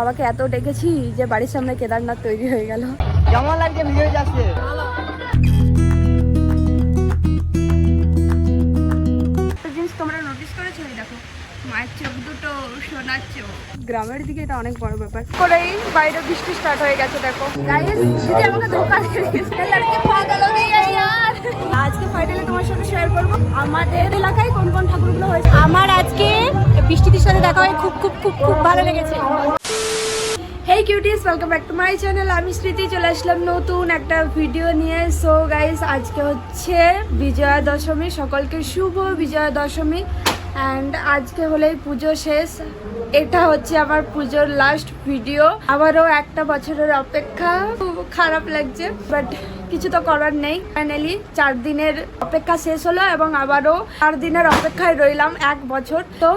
বাবাকে এত ডেকেছি যে বাড়ির সামনে কেদারনাথ তৈরি হয়ে গেল। কেমন লাগছে ভিডিও যাচ্ছে? তোমরা নোটিস করেছ? দেখো মায়ের চোখ দুটো সোনার চোখ। গ্রামের দিকে এটা অনেক বড় ব্যাপার। করেই বাইরে বৃষ্টি স্টার্ট হয়ে গেছে দেখো। আমাকে ধোকা আজকে ফাইনালি তোমার সাথে শেয়ার করব। আমাদের এলাকায় কোন কোন ঠাকুরগুলো হয়েছে? আমার আজকে বৃষ্টিদের সাথে দেখা হয়ে খুব খুব খুব খুব ভালো লেগেছে। Cuties welcome back to my channel আমি স্মৃতি, চলে আসলাম নতুন একটা ভিডিও নিয়ে। সো গাইস আজকে হচ্ছে বিজয়া দশমী সকলকে শুভ বিজয়া দশমী অ্যান্ড আজকে হলেই পুজো শেষ। এটা হচ্ছে আমার পুজোর লাস্ট ভিডিও আবারও একটা বছরের অপেক্ষা। খারাপ লাগছে। বাট কিছু তো করার নেই। ফাইনালি চার দিনের অপেক্ষা শেষ হলো এবং আবারও চার দিনের অপেক্ষায় রইলাম এক বছর। তো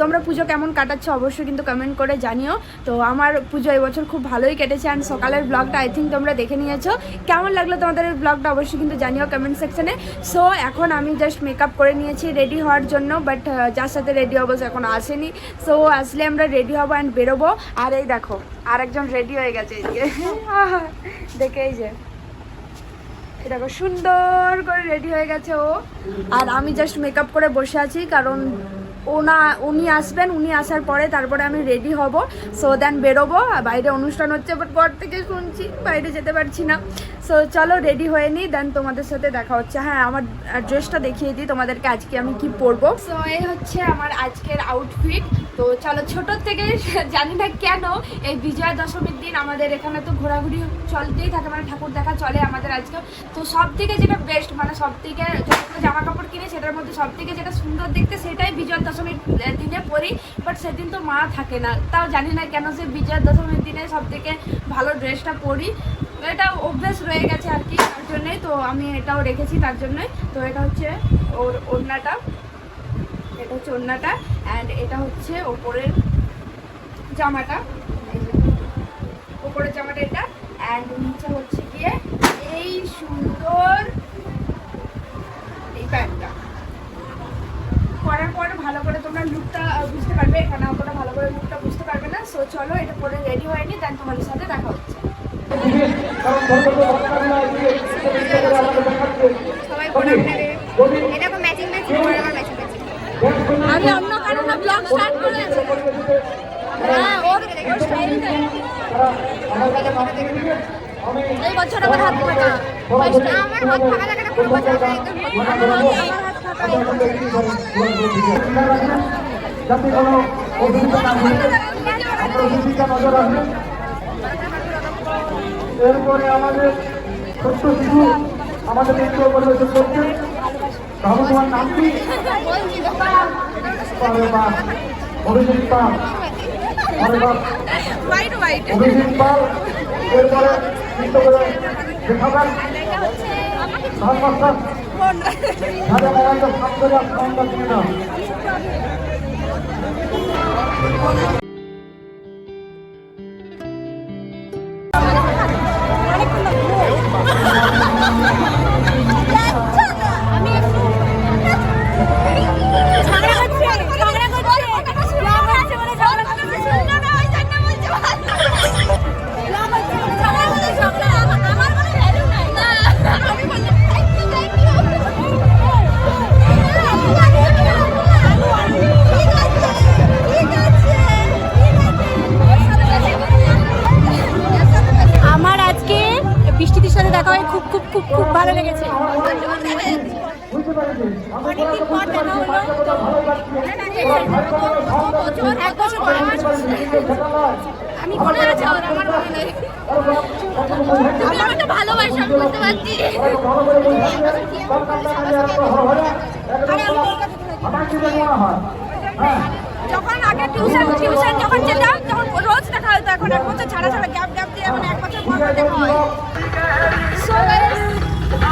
তোমরা পুজো কেমন কাটাচ্ছ অবশ্যই কিন্তু কমেন্ট করে জানিও। তো, আমার পুজো এবছর খুব ভালোই কেটেছে অ্যান্ড সকালের ব্লগটা আই থিঙ্ক তোমরা দেখে নিয়েছো। কেমন লাগল তোমাদের ব্লগটা অবশ্যই কিন্তু জানিও কমেন্ট সেকশনে সো এখন আমি জাস্ট মেকআপ করে নিয়েছি রেডি হওয়ার জন্য বাট যার সাথে রেডি হব এখন আসেনি। সো আসলে আমরা রেডি হব অ্যান্ড বেরোবো। আর এই দেখো, আরেকজন রেডি হয়ে গেছে এদিকে দেখে এই যে। দেখো সুন্দর করে রেডি হয়ে গেছে ও। আর আমি জাস্ট মেকআপ করে বসে আছি, কারণ ওনা, উনি আসবেন, উনি আসার পরে তারপরে আমি রেডি হব সো দেন বেরোবো। আর বাইরে অনুষ্ঠান হচ্ছে বাট পর থেকে শুনছি, বাইরে যেতে পারছি না। সো চলো রেডি হয়ে নিই দেন তোমাদের সাথে দেখা হচ্ছে। হ্যাঁ আমার ড্রেসটা দেখিয়ে দিই, তোমাদেরকে আজকে আমি কি পরবো। সো এই হচ্ছে আমার আজকের আউটফিট তো চলো ছোটোর থেকে জানি না কেন, এই বিজয়া দশমীর দিন আমাদের এখানে তো ঘোরাঘুরি চলতেই থাকে মানে ঠাকুর দেখা চলে আমাদের আজকে। তো সব থেকে যেটা বেস্ট মানে সব থেকে জামা কাপড় কিনে, সেটার মধ্যে সব থেকে যেটা সুন্দর দেখতে, সেটাই বিজয়া দশমীর দিনে পরি বাট সেদিন তো মা থাকে না। তাও জানি না কেন সে বিজয়া দশমীর দিনে সব থেকে ভালো ড্রেসটা পরি। এটা অভ্যেস রয়ে গেছে আর কি, তার জন্যই তো আমি এটাও রেখেছি, তার জন্যই। তো এটা হচ্ছে ওর ওড়নাটা। এটা হচ্ছে ওড়নাটা অ্যান্ড এটা হচ্ছে ওপরের জামাটা। ওপরের জামাটা এটা অ্যান্ড নিচে হচ্ছে গিয়ে এই সুন্দর এই প্যান্টটা। পরার পর ভালো করে তোমরা লুকটা বুঝতে পারবে। এখানে অতটা ভালো করে লুকটা বুঝতে পারবে না। সো চলো এটা পরে রেডি হয়নি দেন তোমাদের সাথে দেখা হচ্ছে। সবাই এটা ম্যাচিং ম্যাচিং করে আমার ম্যাচিং ম্যাচিং আমি অন্য কারণে ব্লগ স্টার্ট করেছি। হ্যাঁ ওর ওর স্টাইলটা এই বছর আমার হাত আমার ফাঁকা থাকে না পুরো বছর আমার একদম যাতে কোনো অসুবিধা না হয় আপনারা দিদিকে নজর রাখবেন এরপরে আমাদের ছোট্ট শিশু আমাদের নৃত্য পরিবেশন করছে তাহলে তোমার নাম কি অভিজিৎ পাল অভিজিৎ পাল এরপরে নৃত্য করে দেখাবেন പോണ്ട যখন আগে টিউশন টিউশন যখন যেতাম, তখন রোজ দেখা হতো এখন এক বছর ছাড়া ছাড়া গ্যাপ গ্যাপ দিয়ে এখন এক বছর পর দেখা হয়।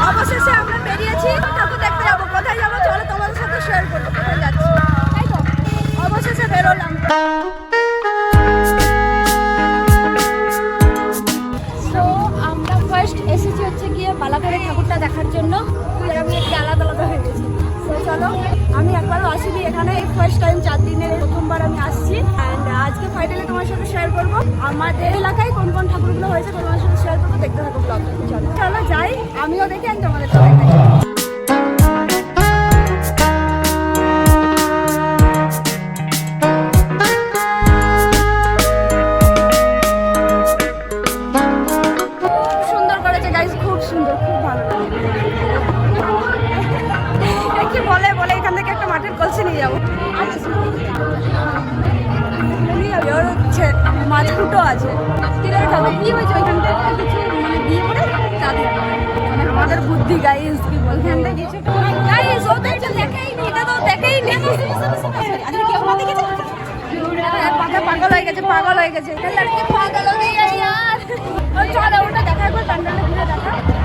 অবশেষে আমরা বেরিয়েছি। ঠাকুর দেখতে যাব, কোথায় যাব? চলো তোমাদের সাথে শেয়ার করব, কোথায় যাচ্ছি। তাই তো? অবশেষে বেরোলাম। পাগল হয়ে গেছে পাগল হয়ে গেছে। यार ওটা দেখা একবার দেখা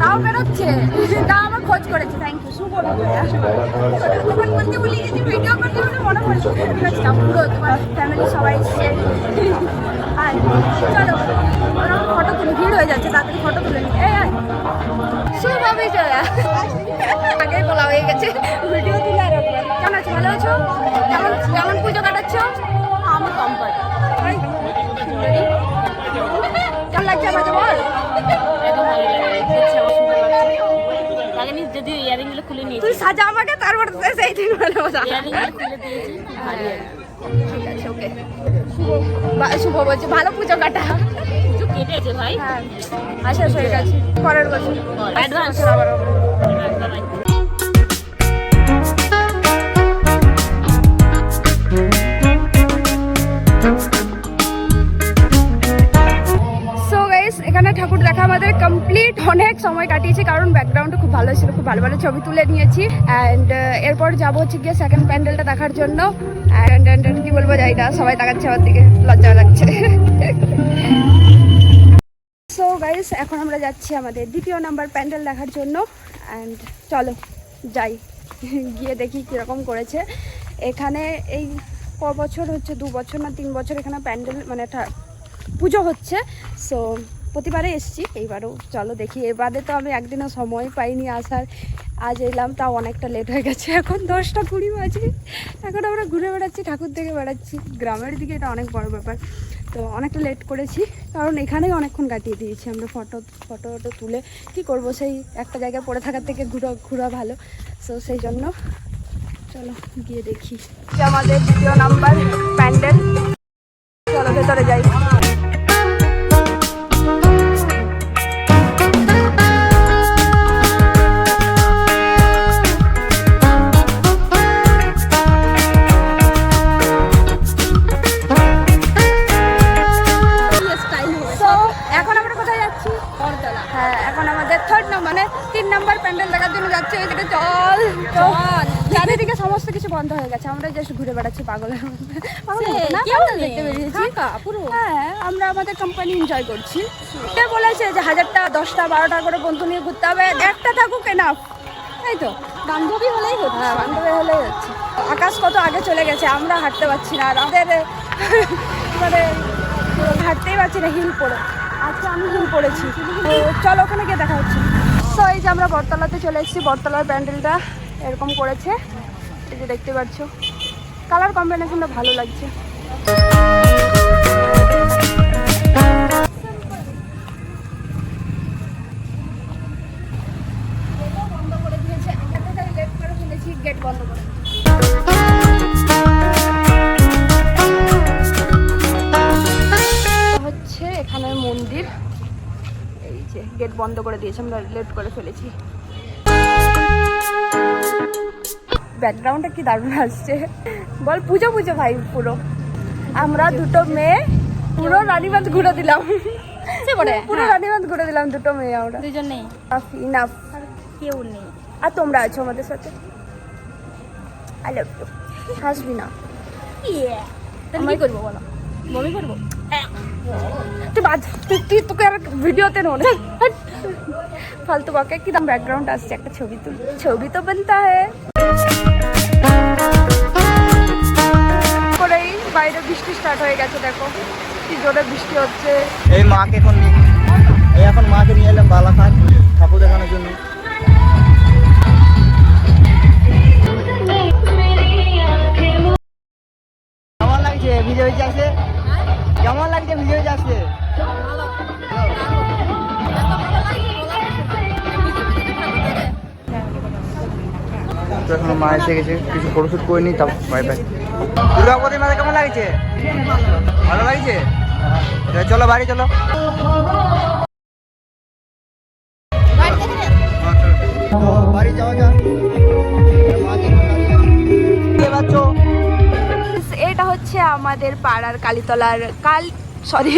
তাও বেরোচ্ছে। তাও আমার খোঁজ করেছে থ্যাংক ইউ শুভ তখন বলতে বলি যে ভিডিও বলে মনে পড়ছে পুরো তোমার ফ্যামিলি সবাই এসছে। আর চলো ফটো তুলে, ভিড় হয়ে যাচ্ছে, তাড়াতাড়ি ফটো তুলে এই আয়। শুভ বিজয়া হয়ে গেছে কেমন আছো? ভালো আছো? কেমন কেমন পুজো কাটাচ্ছ? আমি কমফর্ট কেমন সাজা আমাকে তারপর সেই দিন ভালো কথা ইয়ারিংগুলো খুলে দিয়েছি ভারী আর ঠিক আছে ওকে শুভ বা- শুভ বলছে ভালো পুজো কাটা। কেটেছে ভাই। হ্যাঁ আচ্ছা হয়ে গেছে পরের বছর। অ্যাডভান্স। কমপ্লিট অনেক সময় কাটিয়েছি, কারণ ব্যাকগ্রাউন্ডটা খুব ভালো ছিল, খুব ভালো ভালো ছবি তুলে নিয়েছি। অ্যান্ড এরপর যাব হচ্ছে গিয়ে সেকেন্ড প্যান্ডেলটা দেখার জন্য। অ্যান্ড কি বলব, যাই না, সবাই তাকাচ্ছে, আমার দিকে লজ্জা লাগছে। সো গাইস এখন আমরা যাচ্ছি আমাদের দ্বিতীয় নাম্বার প্যান্ডেল দেখার জন্য। অ্যান্ড চলো, যাই। গিয়ে দেখি কীরকম করেছে। এখানে এই ক বছর হচ্ছে, দু বছর না, তিন বছর এখানে প্যান্ডেল মানে পুজো হচ্ছে। সো প্রতিবারে এসছি, এইবারও চলো দেখি। এবারে তো আমি একদিনও সময় পাইনি আসার। আজ এলাম, তাও অনেকটা লেট হয়ে গেছে। এখন দশটা কুড়ি বাজে। এখন আমরা ঘুরে বেড়াচ্ছি, ঠাকুর দেখে বেড়াচ্ছি। গ্রামের দিকে এটা অনেক বড় ব্যাপার। তো অনেকটা লেট করেছি, কারণ এখানেই অনেকক্ষণ কাটিয়ে দিয়েছি আমরা ফটো ফটো টটো তুলে। কি করব, সেই একটা জায়গায় পড়ে থাকার থেকে ঘুরো, ঘোরা ভালো। সো সেই জন্য চলো গিয়ে দেখি। আমাদের দ্বিতীয় নাম্বার প্যান্ডেল। চলো ভেতরে যাই। প্যান্ডেল দেখার জন্য যাচ্ছি ওইদিকে চল চল চারিদিকে সমস্ত কিছু বন্ধ হয়ে গেছে। আমরা জাস্ট ঘুরে বেড়াচ্ছি পাগলের দেখতে বেরিয়েছি। হ্যাঁ আমরা আমাদের কোম্পানি এনজয় করছি। কে বলেছে যে হাজারটা দশটা বারোটা করে বন্ধু নিয়ে ঘুরতে হবে? একটা থাকুক এনাফ তাই তো? বান্ধবী হলেই হচ্ছে। হ্যাঁ বান্ধবী হলেই হচ্ছে। আকাশ কত আগে চলে গেছে আমরা হাঁটতে পারছি না। আর আমাদের মানে হাঁটতেই পারছি না হিল পরে আজকে আমি হিল পড়েছি। চলো ওখানে গিয়ে দেখা হচ্ছে। তো এই যে আমরা বটতলাতে চলে এসেছি, বটতলার প্যান্ডেলটা এরকম করেছে। এই যে দেখতে পাচ্ছ, কালার কম্বিনেশনটা ভালো লাগছে। গেট বন্ধ করে গেট বন্ধ করে দিয়েছে আমরা লেট করে ফেলেছি। ব্যাকগ্রাউন্ডটা কি দারুণ আসছে। বল পুজো পুজো ভাই পুরো। আমরা দুটো মেয়ে পুরো রানীবাঁধ ঘুরে দিলাম। পুরো রানীবাঁধ ঘুরে দিলাম দুটো মেয়ে আমরা। দুজনেই ইনাফ কেউ নেই। আর তোমরা আছো আমাদের সাথে? আই লাভ ইউ হাসবি না। তাহলে কি করব বলো? বমি করব? তুই বাজ তুই তুই তোকে আর ভিডিওতে নো না ফালতু বাকে কি দাম ব্যাকগ্রাউন্ড আসছে একটা ছবি তুল ছবি তো বানতা হ্যায় করেই বাইরে বৃষ্টি স্টার্ট হয়ে গেছে দেখো কি জোরে বৃষ্টি হচ্ছে এই মাকে এখন এই এখন মাকে নিয়ে এলাম বালাঘাট ঠাকুর দেখানোর জন্য কেমন লাগছে ভিডিও যাচ্ছে কেমন লাগছে ভিডিও যাচ্ছে এখন মা এসে গেছে, কিছু ফটোশুট করে নিই তারপর বাই বাই দুর্গাপতি মেলা কেমন লাগছে? ভালো লাগছে? চলো, বাড়ি চলো। আমাদের পাড়ার কালীতলার কাল সরি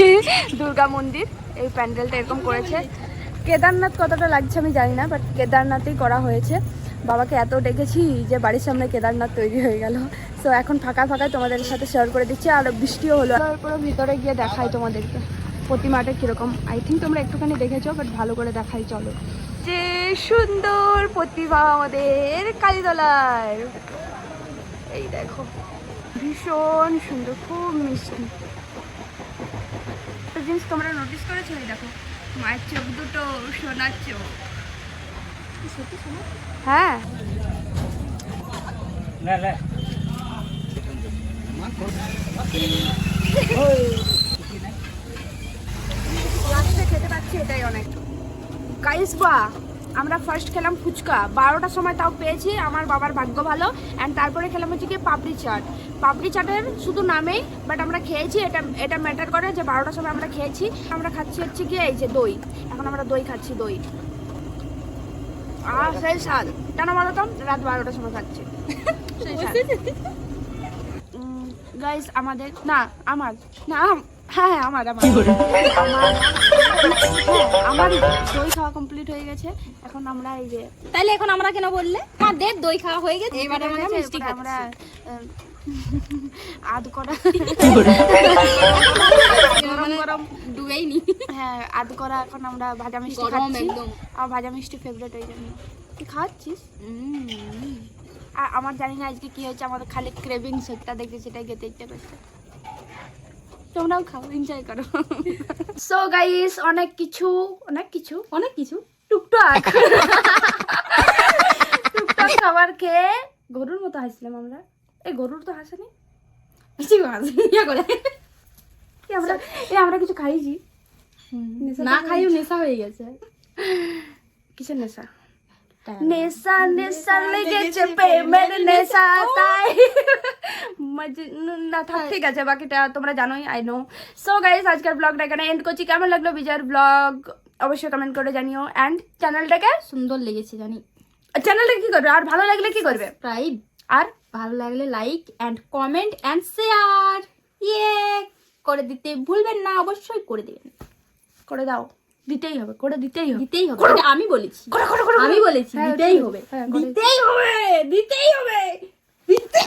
দুর্গা মন্দির। এই প্যান্ডেলটা এরকম করেছে। কেদারনাথ কতটা লাগছে আমি জানি না বাট কেদারনাথেই করা হয়েছে। বাবাকে এত ডেকেছি যে বাড়ির সামনে কেদারনাথ তৈরি হয়ে গেল। তো এখন ফাঁকা ফাঁকায় তোমাদের সাথে শেয়ার করে দিচ্ছি। আর বৃষ্টিও হলো। তারপরে ভিতরে গিয়ে দেখাই তোমাদেরকে। প্রতিমাটা কীরকম। আই থিঙ্ক তোমরা একটুখানি দেখেছ বাট ভালো করে দেখাই, চলো। যে সুন্দর প্রতিমা আমাদের কালীতলার। এই দেখো। ভীষণ সুন্দর খুব মিষ্টি। একটা জিনিস তোমরা নোটিস করেছ? দেখো মায়ের চোখ দুটো সোনার চোখ। হ্যাঁ। খেতে পাচ্ছি এটাই অনেক। গাইস বা আমরা ফার্স্ট খেলাম ফুচকা। বারোটার সময় তাও পেয়েছি আমার বাবার ভাগ্য ভালো। অ্যান্ড তারপরে খেলাম হচ্ছে কি পাপড়ি চাট। পাপড়ি চাটের শুধু নামেই বাট আমরা খেয়েছি এটা এটা ম্যাটার করে যে বারোটার সময় আমরা খেয়েছি। আমরা খাচ্ছি হচ্ছে কি এই যে দই। এখন আমরা দই খাচ্ছি দই। আর সেই স্বাদ। কেন বলতাম রাত বারোটার সময় খাচ্ছি। গাইস আমাদের না আমার। না হ্যাঁ হ্যাঁ আমার আমার আমার হ্যাঁ, আমার দই খাওয়া কমপ্লিট হয়ে গেছে। এখন আমরা এই যে তাইলে এখন আমরা কেন বললে? আমাদের দই খাওয়া হয়ে গেছে এবারে আমরা হয়ে মিষ্টি আমরা আধ করা। গরম গরম ডুবেই নি হ্যাঁ আধ করা এখন আমরা ভাজা মিষ্টি খাচ্ছি। একদম। ভাজা মিষ্টি ফেভারিট ওই জন্য। খাচ্ছিস? আর আমার জানি না আজকে কি হয়েছে আমাদের খালি ক্রেভিং সেটটা দেখে সেটাই খেতে ইচ্ছে করছে। তোমরাও খাও এনজয় করো। সো গাইস অনেক কিছু অনেক কিছু অনেক কিছু টুকটাক। টুকটাক খাবার খেয়ে গরুর মতো হাসলাম আমরা। এই গরুর তো হাসেনি? ঠিক আছে ইয়া করে। আমরা এই আমরা কিছু খাইছি। না খাইও নেশা হয়ে গেছে। কিসের নেশা? নেশা নেশা লেগেছে প্রেমের নেশা তাই না থাক ঠিক আছে বাকিটা তোমরা জানোই আই নো সো গাইস আজকের ব্লগটা এখানে এন্ড করছি। কেমন লাগল বিজয়ের ব্লগ অবশ্যই কমেন্ট করে জানিও। অ্যান্ড চ্যানেলটাকে সুন্দর লেগেছে জানি। চ্যানেলটা কি করবে? আর ভালো লাগলে কি করবে? সাবস্ক্রাইব আর? ভালো লাগলে like and comment and share ইয়ে করে দিতে ভুলবেন না অবশ্যই করে দেবেন। করে দাও। দিতেই হবে করে দিতেই হবে। দিতেই হবে। আমি বলেছি। আমি বলেছি দিতেই হবে। দিতেই হবে দিতেই হবে।